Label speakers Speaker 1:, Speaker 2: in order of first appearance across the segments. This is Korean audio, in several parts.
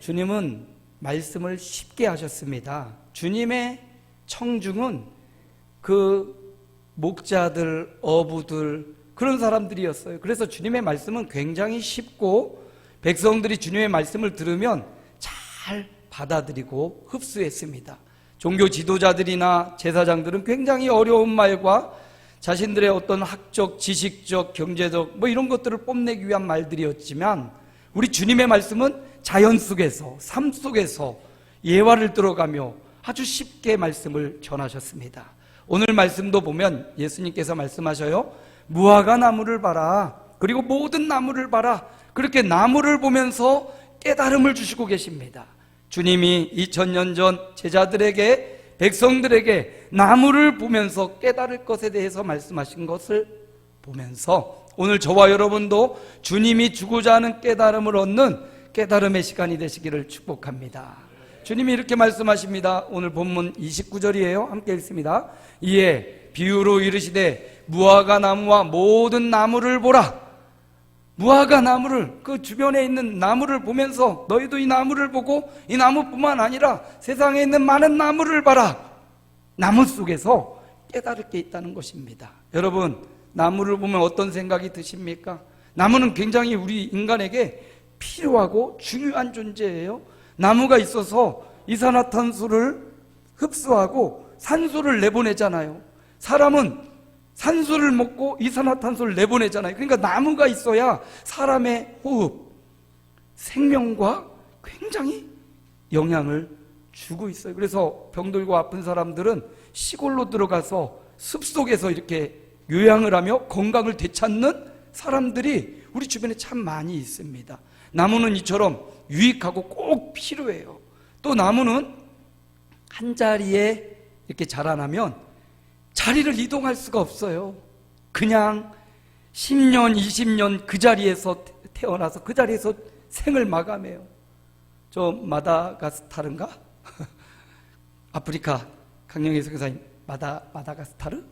Speaker 1: 주님은 말씀을 쉽게 하셨습니다. 주님의 청중은 그 목자들, 어부들, 그런 사람들이었어요. 그래서 주님의 말씀은 굉장히 쉽고 백성들이 주님의 말씀을 들으면 잘 받아들이고 흡수했습니다. 종교 지도자들이나 제사장들은 굉장히 어려운 말과 자신들의 어떤 학적, 지식적, 경제적 뭐 이런 것들을 뽐내기 위한 말들이었지만 우리 주님의 말씀은 자연 속에서 삶 속에서 예화를 들어가며 아주 쉽게 말씀을 전하셨습니다. 오늘 말씀도 보면 예수님께서 말씀하셔요. 무화과 나무를 봐라. 그리고 모든 나무를 봐라. 그렇게 나무를 보면서 깨달음을 주시고 계십니다. 주님이 2000년 전 제자들에게 백성들에게 나무를 보면서 깨달을 것에 대해서 말씀하신 것을 보면서 오늘 저와 여러분도 주님이 주고자 하는 깨달음을 얻는 깨달음의 시간이 되시기를 축복합니다. 주님이 이렇게 말씀하십니다. 오늘 본문 29절이에요. 함께 읽습니다. 이에 비유로 이르시되 무화과 나무와 모든 나무를 보라. 무화과 나무를 그 주변에 있는 나무를 보면서 너희도 이 나무를 보고 이 나무뿐만 아니라 세상에 있는 많은 나무를 봐라. 나무 속에서 깨달을 게 있다는 것입니다. 여러분, 나무를 보면 어떤 생각이 드십니까? 나무는 굉장히 우리 인간에게 필요하고 중요한 존재예요. 나무가 있어서 이산화탄소를 흡수하고 산소를 내보내잖아요. 사람은 산소를 먹고 이산화탄소를 내보내잖아요. 그러니까 나무가 있어야 사람의 호흡, 생명과 굉장히 영향을 주고 있어요. 그래서 병들고 아픈 사람들은 시골로 들어가서 숲속에서 이렇게 요양을 하며 건강을 되찾는 사람들이 우리 주변에 참 많이 있습니다. 나무는 이처럼 유익하고 꼭 필요해요. 또 나무는 한 자리에 이렇게 자라나면 자리를 이동할 수가 없어요. 그냥 10년, 20년 그 자리에서 태어나서 그 자리에서 생을 마감해요. 저 마다가스타르인가? 아프리카 강영희 선교사님 마다 마다가스타르?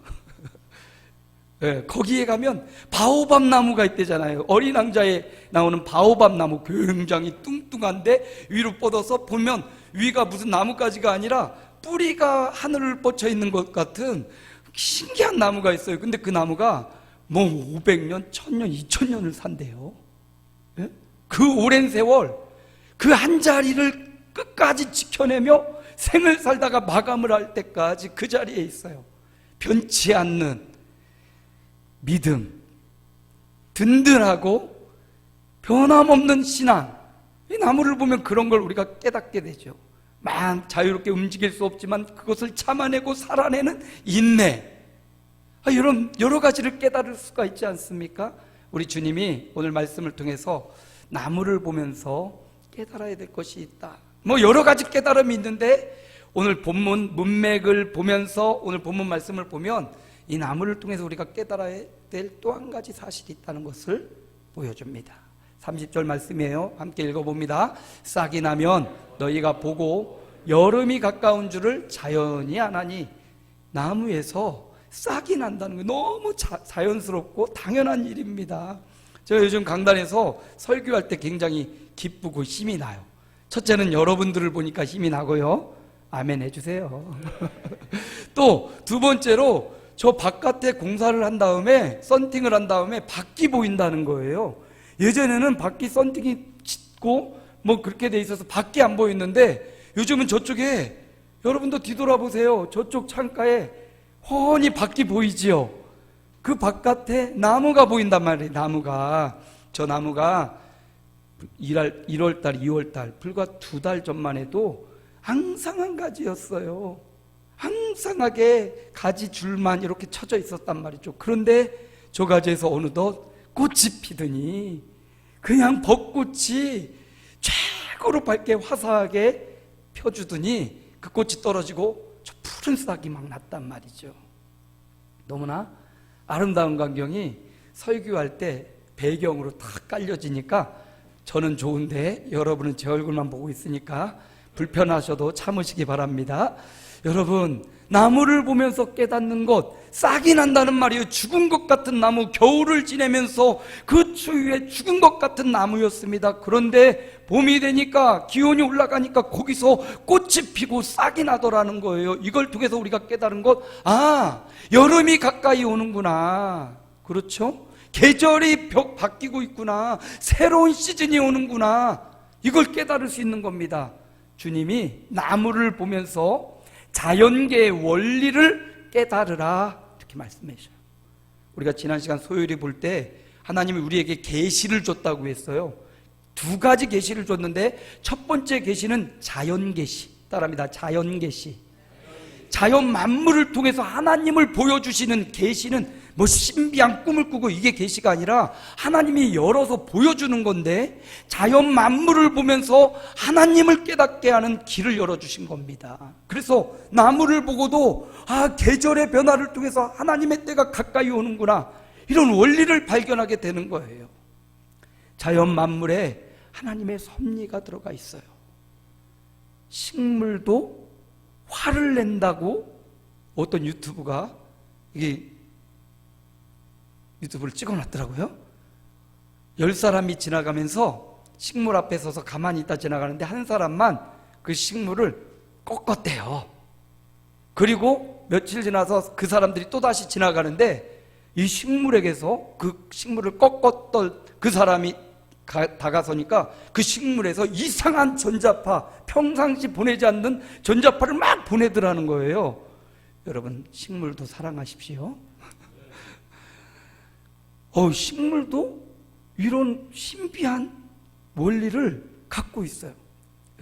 Speaker 1: 예, 거기에 가면 바오밥 나무가 있대잖아요. 어린 왕자에 나오는 바오밥 나무 굉장히 뚱뚱한데 위로 뻗어서 보면 위가 무슨 나뭇가지가 아니라 뿌리가 하늘을 뻗쳐 있는 것 같은 신기한 나무가 있어요. 근데 그 나무가 뭐 500년, 1000년, 2000년을 산대요. 예? 그 오랜 세월 그 한 자리를 끝까지 지켜내며 생을 살다가 마감을 할 때까지 그 자리에 있어요. 변치 않는 믿음, 든든하고 변함없는 신앙. 이 나무를 보면 그런 걸 우리가 깨닫게 되죠. 막 자유롭게 움직일 수 없지만 그것을 참아내고 살아내는 인내. 아, 이런 여러 가지를 깨달을 수가 있지 않습니까? 우리 주님이 오늘 말씀을 통해서 나무를 보면서 깨달아야 될 것이 있다. 뭐 여러 가지 깨달음이 있는데 오늘 본문 문맥을 보면서 오늘 본문 말씀을 보면 이 나무를 통해서 우리가 깨달아야 될 또 한 가지 사실이 있다는 것을 보여줍니다. 30절 말씀이에요. 함께 읽어봅니다. 싹이 나면 너희가 보고 여름이 가까운 줄을 자연히 아나니 나무에서 싹이 난다는 거 너무 자, 자연스럽고 당연한 일입니다. 제가 요즘 강단에서 설교할 때 굉장히 기쁘고 힘이 나요. 첫째는 여러분들을 보니까 힘이 나고요. 아멘 해주세요. 또 두 번째로 저 바깥에 공사를 한 다음에 썬팅을 한 다음에 밖이 보인다는 거예요. 예전에는 밖이 썬팅이 짙고 뭐 그렇게 돼 있어서 밖이 안 보였는데 요즘은 저쪽에 여러분도 뒤돌아보세요. 저쪽 창가에 훤히 밖이 보이지요. 그 바깥에 나무가 보인단 말이에요. 나무가 저 나무가 1월, 1월달, 2월 달 불과 두 달 전만 해도 앙상한 가지였어요. 항상하게 가지 줄만 이렇게 쳐져 있었단 말이죠. 그런데 저 가지에서 어느덧 꽃이 피더니 그냥 벚꽃이 최고로 밝게 화사하게 펴주더니 그 꽃이 떨어지고 저 푸른 싹이 막 났단 말이죠. 너무나 아름다운 광경이 설교할 때 배경으로 탁 깔려지니까 저는 좋은데 여러분은 제 얼굴만 보고 있으니까 불편하셔도 참으시기 바랍니다. 여러분, 나무를 보면서 깨닫는 것, 싹이 난다는 말이에요. 죽은 것 같은 나무, 겨울을 지내면서 그 추위에 죽은 것 같은 나무였습니다. 그런데 봄이 되니까 기온이 올라가니까 거기서 꽃이 피고 싹이 나더라는 거예요. 이걸 통해서 우리가 깨달은 것, 아, 여름이 가까이 오는구나. 그렇죠? 계절이 벽 바뀌고 있구나. 새로운 시즌이 오는구나. 이걸 깨달을 수 있는 겁니다. 주님이 나무를 보면서 자연계의 원리를 깨달으라 이렇게 말씀해 주셔요. 우리가 지난 시간 소요리 볼때 하나님이 우리에게 계시를 줬다고 했어요. 두 가지 계시를 줬는데 첫 번째 계시는 자연 계시. 따라합니다. 자연 계시. 자연 만물을 통해서 하나님을 보여주시는 계시는 뭐 신비한 꿈을 꾸고 이게 계시가 아니라 하나님이 열어서 보여주는 건데 자연 만물을 보면서 하나님을 깨닫게 하는 길을 열어주신 겁니다. 그래서 나무를 보고도 아 계절의 변화를 통해서 하나님의 때가 가까이 오는구나 이런 원리를 발견하게 되는 거예요. 자연 만물에 하나님의 섭리가 들어가 있어요. 식물도 화를 낸다고 어떤 유튜브가 이게 유튜브를 찍어놨더라고요. 열 사람이 지나가면서 식물 앞에 서서 가만히 있다 지나가는데 한 사람만 그 식물을 꺾었대요. 그리고 며칠 지나서 그 사람들이 또 다시 지나가는데 이 식물에게서 그 식물을 꺾었던 그 사람이 가- 다가서니까 그 식물에서 이상한 전자파, 평상시 보내지 않는 전자파를 막 보내더라는 거예요. 여러분, 식물도 사랑하십시오. 어, 식물도 이런 신비한 원리를 갖고 있어요.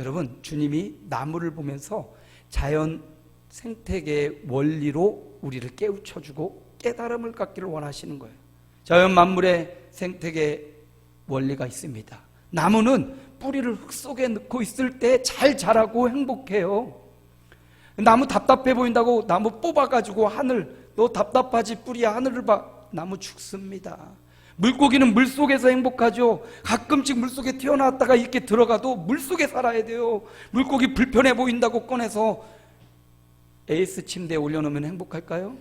Speaker 1: 여러분, 주님이 나무를 보면서 자연 생태계의 원리로 우리를 깨우쳐주고 깨달음을 갖기를 원하시는 거예요. 자연 만물의 생태계 원리가 있습니다. 나무는 뿌리를 흙 속에 넣고 있을 때 잘 자라고 행복해요. 나무 답답해 보인다고 나무 뽑아가지고 하늘, 너 답답하지 뿌리야 하늘을 봐. 나무 죽습니다. 물고기는 물 속에서 행복하죠. 가끔씩 물 속에 튀어나왔다가 이렇게 들어가도 물 속에 살아야 돼요. 물고기 불편해 보인다고 꺼내서 에이스 침대에 올려놓으면 행복할까요?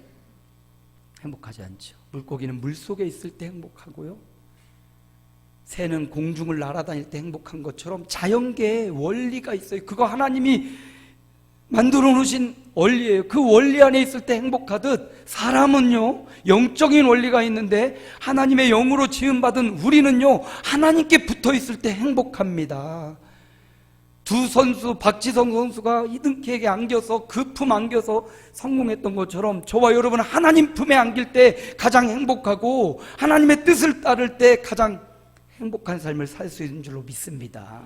Speaker 1: 행복하지 않죠. 물고기는 물 속에 있을 때 행복하고요. 새는 공중을 날아다닐 때 행복한 것처럼 자연계에 원리가 있어요. 그거 하나님이 만들어 놓으신 원리예요. 그 원리 안에 있을 때 행복하듯 사람은요, 영적인 원리가 있는데 하나님의 영으로 지음받은 우리는요, 하나님께 붙어 있을 때 행복합니다. 두 선수, 박지성 선수가 이등키에게 안겨서 그 품 안겨서 성공했던 것처럼 저와 여러분은 하나님 품에 안길 때 가장 행복하고 하나님의 뜻을 따를 때 가장 행복한 삶을 살 수 있는 줄로 믿습니다.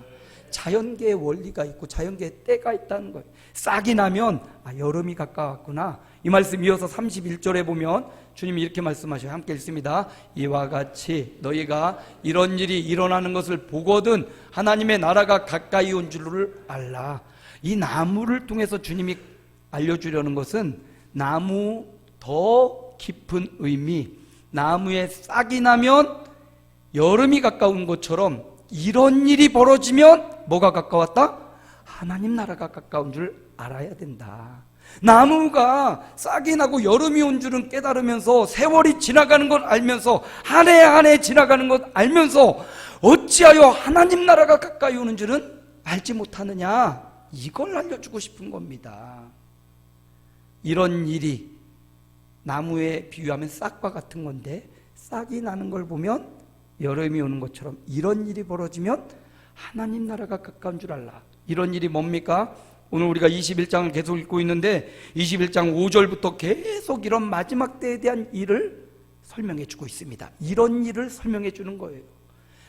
Speaker 1: 자연계의 원리가 있고 자연계의 때가 있다는 거예요. 싹이 나면 아, 여름이 가까웠구나. 이 말씀 이어서 31절에 보면 주님이 이렇게 말씀하셔요. 함께 읽습니다. 이와 같이 너희가 이런 일이 일어나는 것을 보거든 하나님의 나라가 가까이 온 줄을 알라. 이 나무를 통해서 주님이 알려주려는 것은 나무 더 깊은 의미, 나무에 싹이 나면 여름이 가까운 것처럼 이런 일이 벌어지면 뭐가 가까웠다? 하나님 나라가 가까운 줄 알아야 된다. 나무가 싹이 나고 여름이 온 줄은 깨달으면서 세월이 지나가는 걸 알면서 한 해 한 해 지나가는 것 알면서 어찌하여 하나님 나라가 가까이 오는 줄은 알지 못하느냐? 이걸 알려주고 싶은 겁니다. 이런 일이 나무에 비유하면 싹과 같은 건데 싹이 나는 걸 보면 여름이 오는 것처럼 이런 일이 벌어지면 하나님 나라가 가까운 줄 알라. 이런 일이 뭡니까? 오늘 우리가 21장을 계속 읽고 있는데 21장 5절부터 계속 이런 마지막 때에 대한 일을 설명해 주고 있습니다. 이런 일을 설명해 주는 거예요.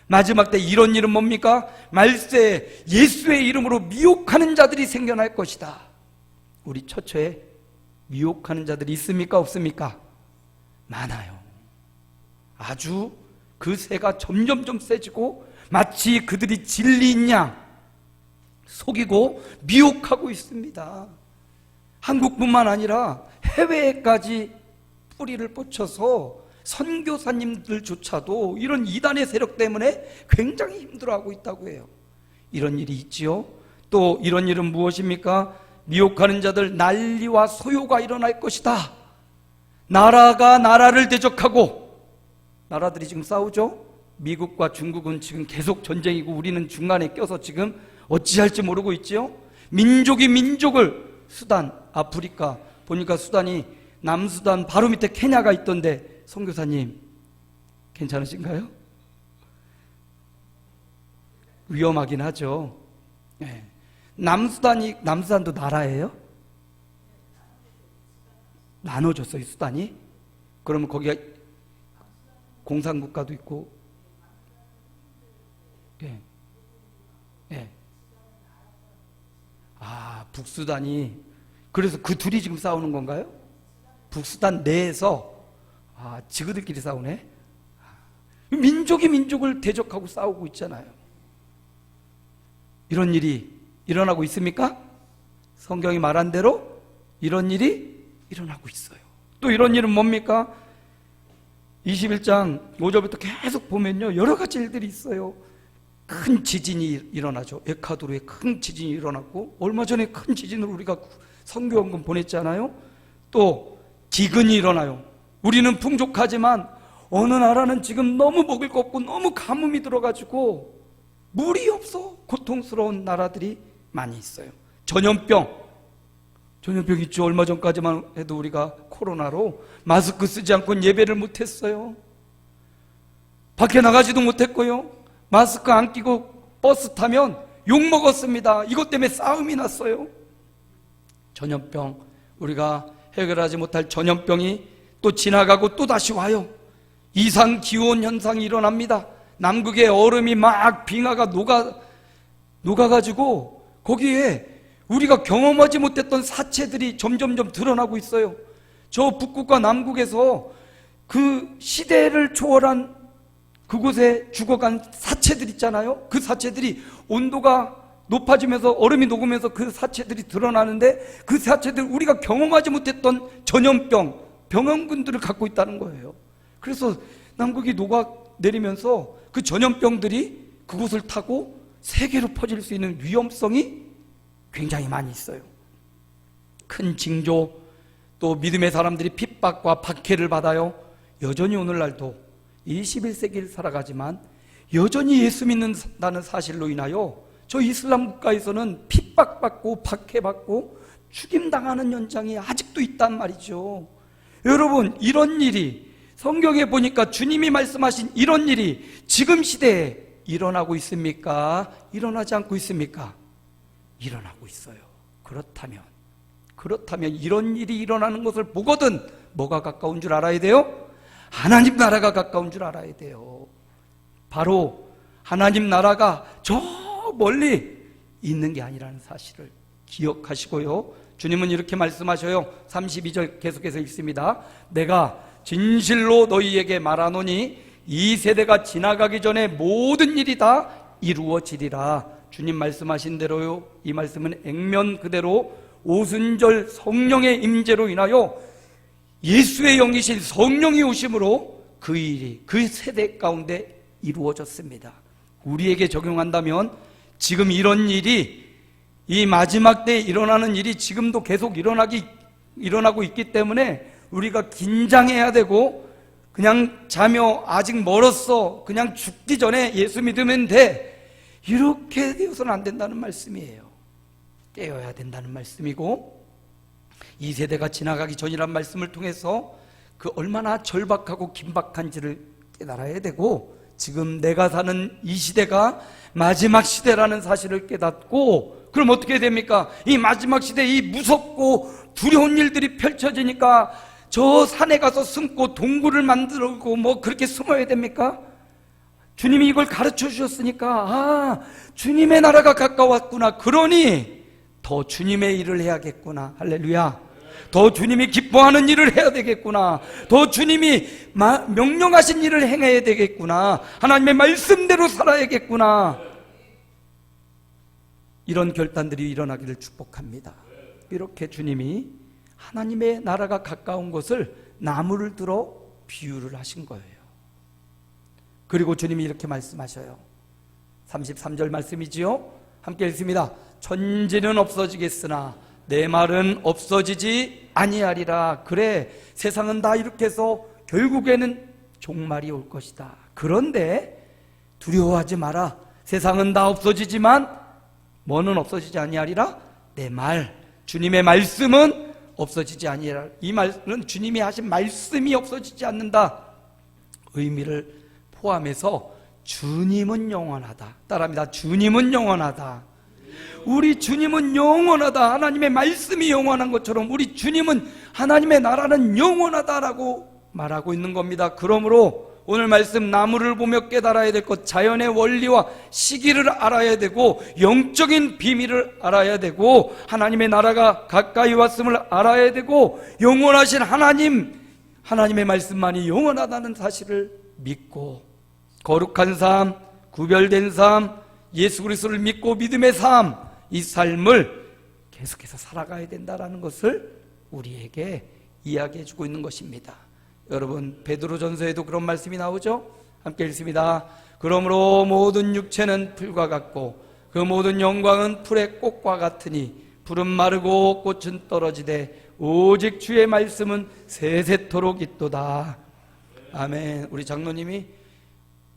Speaker 1: 마지막 때 이런 일은 뭡니까? 말세 예수의 이름으로 미혹하는 자들이 생겨날 것이다. 우리 처처에 미혹하는 자들이 있습니까? 없습니까? 많아요. 아주 그 새가 점점점 세지고 마치 그들이 진리인 양 속이고 미혹하고 있습니다. 한국뿐만 아니라 해외에까지 뿌리를 뻗쳐서 선교사님들조차도 이런 이단의 세력 때문에 굉장히 힘들어하고 있다고 해요. 이런 일이 있지요. 또 이런 일은 무엇입니까? 미혹하는 자들 난리와 소요가 일어날 것이다. 나라가 나라를 대적하고 나라들이 지금 싸우죠. 미국과 중국은 지금 계속 전쟁이고 우리는 중간에 껴서 지금 어찌할지 모르고 있지요. 민족이 민족을 수단, 아프리카 보니까 수단이 남수단 바로 밑에 케냐가 있던데 선교사님 괜찮으신가요? 위험하긴 하죠. 예. 남수단이 남수단도 나라예요? 나눠줬어요 수단이? 그러면 거기가 공산국가도 있고, 예, 예. 아 북수단이 그래서 그 둘이 지금 싸우는 건가요? 북수단 내에서 아 지그들끼리 싸우네. 민족이 민족을 대적하고 싸우고 있잖아요. 이런 일이 일어나고 있습니까? 성경이 말한 대로 이런 일이 일어나고 있어요. 또 이런 일은 뭡니까? 21장 5절부터 계속 보면요. 여러 가지 일들이 있어요. 큰 지진이 일어나죠. 에콰도르에 큰 지진이 일어났고 얼마 전에 큰 지진으로 우리가 성교원금 보냈잖아요. 또 기근이 일어나요. 우리는 풍족하지만 어느 나라는 지금 너무 먹을 거 없고 너무 가뭄이 들어가지고 물이 없어 고통스러운 나라들이 많이 있어요. 전염병. 전염병 있죠. 얼마 전까지만 해도 우리가 코로나로 마스크 쓰지 않고 예배를 못했어요. 밖에 나가지도 못했고요. 마스크 안 끼고 버스 타면 욕 먹었습니다. 이것 때문에 싸움이 났어요. 전염병. 우리가 해결하지 못할 전염병이 또 지나가고 또 다시 와요. 이상 기온 현상이 일어납니다. 남극의 얼음이 막 빙하가 녹아 녹아 가지고 거기에 우리가 경험하지 못했던 사체들이 점점점 드러나고 있어요. 저 북극과 남극에서 그 시대를 초월한 그곳에 죽어간 사체들 있잖아요. 그 사체들이 온도가 높아지면서 얼음이 녹으면서 그 사체들이 드러나는데 그 사체들 우리가 경험하지 못했던 전염병, 병원군들을 갖고 있다는 거예요. 그래서 남극이 녹아 내리면서 그 전염병들이 그곳을 타고 세계로 퍼질 수 있는 위험성이 굉장히 많이 있어요. 큰 징조, 또 믿음의 사람들이 핍박과 박해를 받아요. 여전히 오늘날도 21세기를 살아가지만 여전히 예수 믿는다는 사실로 인하여 저 이슬람 국가에서는 핍박받고 박해받고 죽임당하는 현장이 아직도 있단 말이죠. 여러분, 이런 일이 성경에 보니까 주님이 말씀하신 이런 일이 지금 시대에 일어나고 있습니까? 일어나지 않고 있습니까? 일어나고 있어요. 그렇다면, 그렇다면 이런 일이 일어나는 것을 보거든 뭐가 가까운 줄 알아야 돼요? 하나님 나라가 가까운 줄 알아야 돼요. 바로 하나님 나라가 저 멀리 있는 게 아니라는 사실을 기억하시고요. 주님은 이렇게 말씀하셔요. 32절 계속해서 읽습니다. 내가 진실로 너희에게 말하노니 이 세대가 지나가기 전에 모든 일이 다 이루어지리라. 주님 말씀하신 대로요. 이 말씀은 액면 그대로 오순절 성령의 임재로 인하여 예수의 영이신 성령이 오심으로 그 일이 그 세대 가운데 이루어졌습니다. 우리에게 적용한다면 지금 이런 일이 이 마지막 때에 일어나는 일이 지금도 계속 일어나기 일어나고 있기 때문에 우리가 긴장해야 되고 그냥 자며 아직 멀었어 그냥 죽기 전에 예수 믿으면 돼 이렇게 되어서는 안 된다는 말씀이에요. 깨어야 된다는 말씀이고 이 세대가 지나가기 전이란 말씀을 통해서 그 얼마나 절박하고 긴박한지를 깨달아야 되고 지금 내가 사는 이 시대가 마지막 시대라는 사실을 깨닫고 그럼 어떻게 됩니까? 이 마지막 시대 이 무섭고 두려운 일들이 펼쳐지니까 저 산에 가서 숨고 동굴을 만들고 뭐 그렇게 숨어야 됩니까? 주님이 이걸 가르쳐 주셨으니까 아 주님의 나라가 가까웠구나 그러니 더 주님의 일을 해야겠구나. 할렐루야. 더 주님이 기뻐하는 일을 해야 되겠구나. 더 주님이 명령하신 일을 행해야 되겠구나. 하나님의 말씀대로 살아야겠구나. 이런 결단들이 일어나기를 축복합니다. 이렇게 주님이 하나님의 나라가 가까운 것을 나무를 들어 비유를 하신 거예요. 그리고 주님이 이렇게 말씀하셔요. 33절 말씀이지요. 함께 읽습니다. 천지는 없어지겠으나 내 말은 없어지지 아니하리라. 그래, 세상은 다 이렇게 해서 결국에는 종말이 올 것이다. 그런데 두려워하지 마라. 세상은 다 없어지지만 뭐는 없어지지 아니하리라? 내 말, 주님의 말씀은 없어지지 아니하리라. 이 말은 주님이 하신 말씀이 없어지지 않는다. 의미를 포함해서 주님은 영원하다. 따라합니다. 주님은 영원하다. 우리 주님은 영원하다. 하나님의 말씀이 영원한 것처럼 우리 주님은 하나님의 나라는 영원하다라고 말하고 있는 겁니다. 그러므로 오늘 말씀 나무를 보며 깨달아야 될 것, 자연의 원리와 시기를 알아야 되고 영적인 비밀을 알아야 되고 하나님의 나라가 가까이 왔음을 알아야 되고 영원하신 하나님, 하나님의 말씀만이 영원하다는 사실을 믿고 거룩한 삶, 구별된 삶, 예수 그리스도를 믿고 믿음의 삶, 이 삶을 계속해서 살아가야 된다라는 것을 우리에게 이야기해 주고 있는 것입니다. 여러분 베드로전서에도 그런 말씀이 나오죠. 함께 읽습니다. 그러므로 모든 육체는 풀과 같고 그 모든 영광은 풀의 꽃과 같으니 풀은 마르고 꽃은 떨어지되 오직 주의 말씀은 세세토록 있도다. 아멘. 우리 장로님이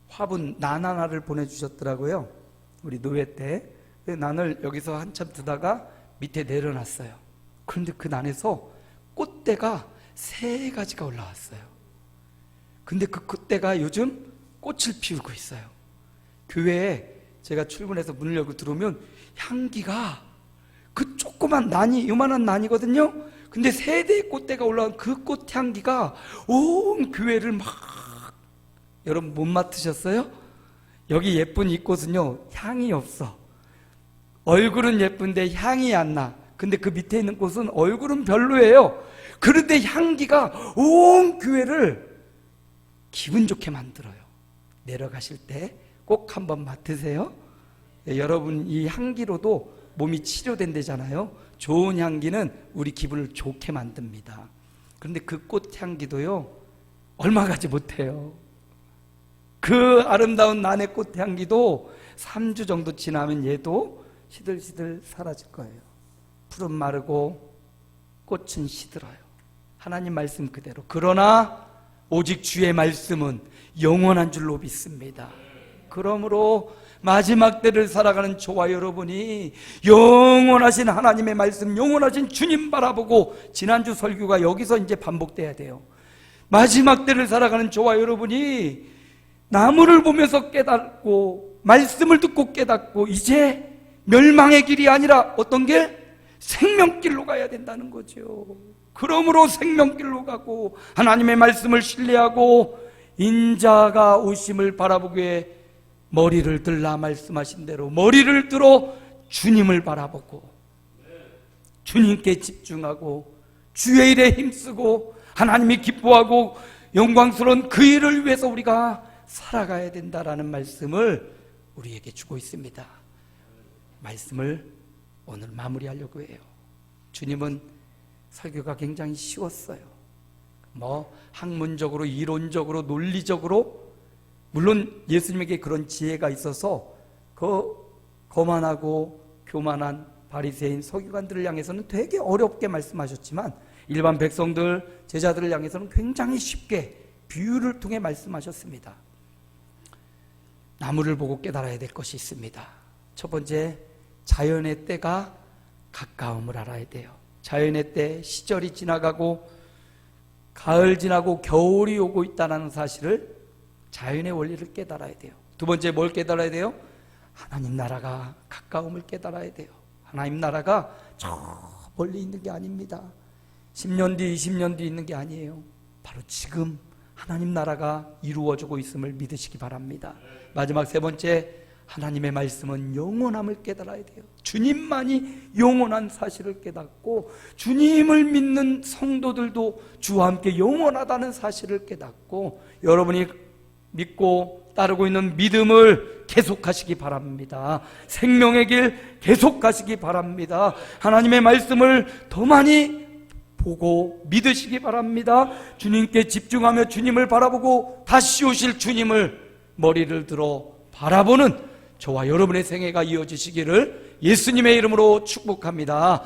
Speaker 1: 화분 난 하나를 보내주셨더라고요. 우리 노예 때. 그 난을 여기서 한참 두다가 밑에 내려놨어요. 그런데 그 난에서 꽃대가 세 가지가 올라왔어요. 근데 그 꽃대가 요즘 꽃을 피우고 있어요. 교회에 제가 출근해서 문을 열고 들어오면 향기가 그 조그만 난이 요만한 난이거든요. 근데 세 대의 꽃대가 올라온 그 꽃향기가 온 교회를 막 여러분 못 맡으셨어요? 여기 예쁜 이 꽃은요 향이 없어. 얼굴은 예쁜데 향이 안 나. 근데 그 밑에 있는 꽃은 얼굴은 별로예요. 그런데 향기가 온 교회를 기분 좋게 만들어요. 내려가실 때 꼭 한번 맡으세요. 예, 여러분 이 향기로도 몸이 치료된대잖아요. 좋은 향기는 우리 기분을 좋게 만듭니다. 그런데 그 꽃 향기도요 얼마 가지 못해요. 그 아름다운 난의 꽃 향기도 3주 정도 지나면 얘도 시들시들 사라질 거예요. 풀은 마르고 꽃은 시들어요. 하나님 말씀 그대로. 그러나 오직 주의 말씀은 영원한 줄로 믿습니다. 그러므로 마지막 때를 살아가는 저와 여러분이 영원하신 하나님의 말씀, 영원하신 주님 바라보고 지난주 설교가 여기서 이제 반복돼야 돼요. 마지막 때를 살아가는 저와 여러분이 나무를 보면서 깨닫고 말씀을 듣고 깨닫고 이제 멸망의 길이 아니라 어떤 길? 생명길로 가야 된다는 거죠. 그러므로 생명길로 가고 하나님의 말씀을 신뢰하고 인자가 오심을 바라보기에 머리를 들라 말씀하신 대로 머리를 들어 주님을 바라보고 주님께 집중하고 주의 일에 힘쓰고 하나님이 기뻐하고 영광스러운 그 일을 위해서 우리가 살아가야 된다라는 말씀을 우리에게 주고 있습니다. 말씀을 오늘 마무리하려고 해요. 주님은 설교가 굉장히 쉬웠어요. 뭐 학문적으로 이론적으로 논리적으로 물론 예수님에게 그런 지혜가 있어서 그 거만하고 교만한 바리새인 서기관들을 향해서는 되게 어렵게 말씀하셨지만 일반 백성들 제자들을 향해서는 굉장히 쉽게 비유를 통해 말씀하셨습니다. 나무를 보고 깨달아야 될 것이 있습니다. 첫 번째 자연의 때가 가까움을 알아야 돼요. 자연의 때 시절이 지나가고 가을 지나고 겨울이 오고 있다는 사실을 자연의 원리를 깨달아야 돼요. 두 번째 뭘 깨달아야 돼요? 하나님 나라가 가까움을 깨달아야 돼요. 하나님 나라가 저 멀리 있는 게 아닙니다. 10년 뒤, 20년 뒤 있는 게 아니에요. 바로 지금 하나님 나라가 이루어지고 있음을 믿으시기 바랍니다. 마지막 세 번째 하나님의 말씀은 영원함을 깨달아야 돼요. 주님만이 영원한 사실을 깨닫고 주님을 믿는 성도들도 주와 함께 영원하다는 사실을 깨닫고 여러분이 믿고 따르고 있는 믿음을 계속하시기 바랍니다. 생명의 길 계속하시기 바랍니다. 하나님의 말씀을 더 많이 보고 믿으시기 바랍니다. 주님께 집중하며 주님을 바라보고 다시 오실 주님을 머리를 들어 바라보는 저와 여러분의 생애가 이어지시기를 예수님의 이름으로 축복합니다.